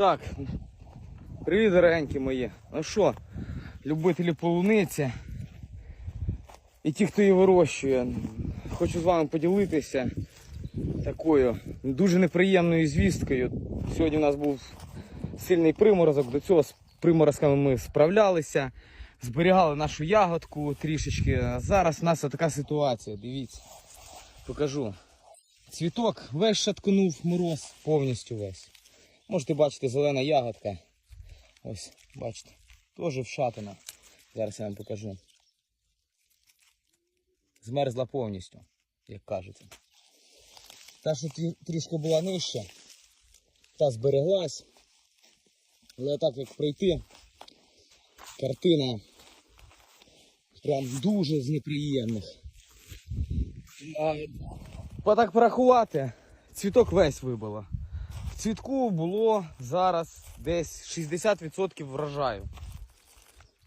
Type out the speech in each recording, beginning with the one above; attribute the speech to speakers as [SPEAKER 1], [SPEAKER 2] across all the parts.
[SPEAKER 1] Так, привіт, дорогенькі мої. Ну що, любителі полуниці і ті, хто її вирощує, хочу з вами поділитися такою дуже неприємною звісткою. Сьогодні у нас був сильний приморозок, до цього з приморозками ми справлялися, зберігали нашу ягодку трішечки. А Зараз у нас така ситуація, дивіться, покажу. Цвіток весь шаткнув мороз, повністю весь. Можете бачити зелена ягодка. Ось, бачите, теж вшатана. Зараз я вам покажу. Змерзла повністю, як кажеться. Та, що трі- трішки була нижча, та збереглась. Але так як пройти, картина прям дуже з неприємних. А, так порахувати, цвіток весь вибило. Цвітку було зараз десь 60% врожаю.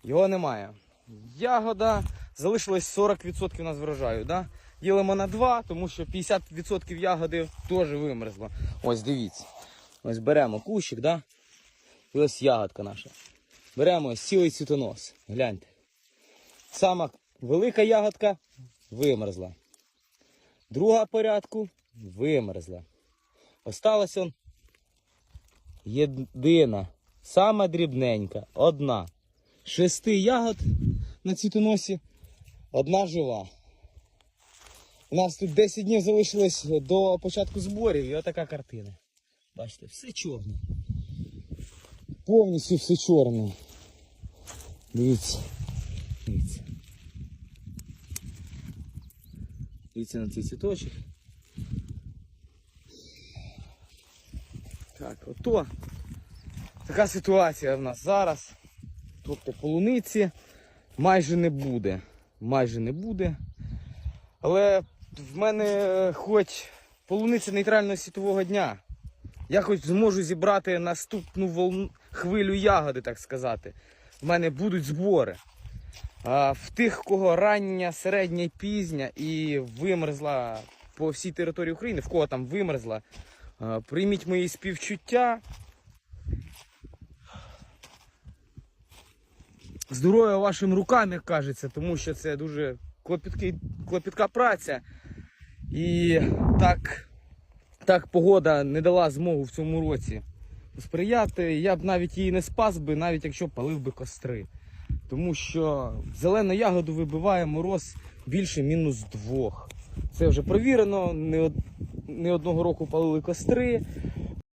[SPEAKER 1] Його немає. Ягода залишилось 40% у нас врожаю. Да? Ділимо на 2, тому що 50% ягоди теж вимерзло. Ось дивіться. Ось беремо кущик, да? і ось ягодка наша. Беремо ось цілий цвітонос. Гляньте. Сама велика ягодка вимерзла. Друга порядку вимерзла. Осталась он єдина, сама дрібненька, одна. Шести ягод на цвітоносі, одна жива. У нас тут 10 днів залишилось до початку зборів і отака картина. Бачите, все чорне. Повністю все чорне. Дивіться. Дивіться. Дивіться на цей цвіточок. Так, ото така ситуація в нас зараз. Тобто полуниці майже не буде. Майже не буде. Але в мене е, хоч полуниця нейтрального світового дня. Я хоч зможу зібрати наступну волну, хвилю ягоди, так сказати. В мене будуть збори. А в тих, кого рання, середня, і пізня і вимерзла по всій території України, в кого там вимерзла, прийміть мої співчуття. Здоров'я вашим рукам, як кажеться, тому що це дуже клопіткий, клопітка праця. І так, так погода не дала змогу в цьому році сприяти. Я б навіть її не спас би, навіть якщо палив би костри. Тому що зелену ягоду вибиває мороз більше мінус двох. Це вже провірено. Не. Не одного року палили костри.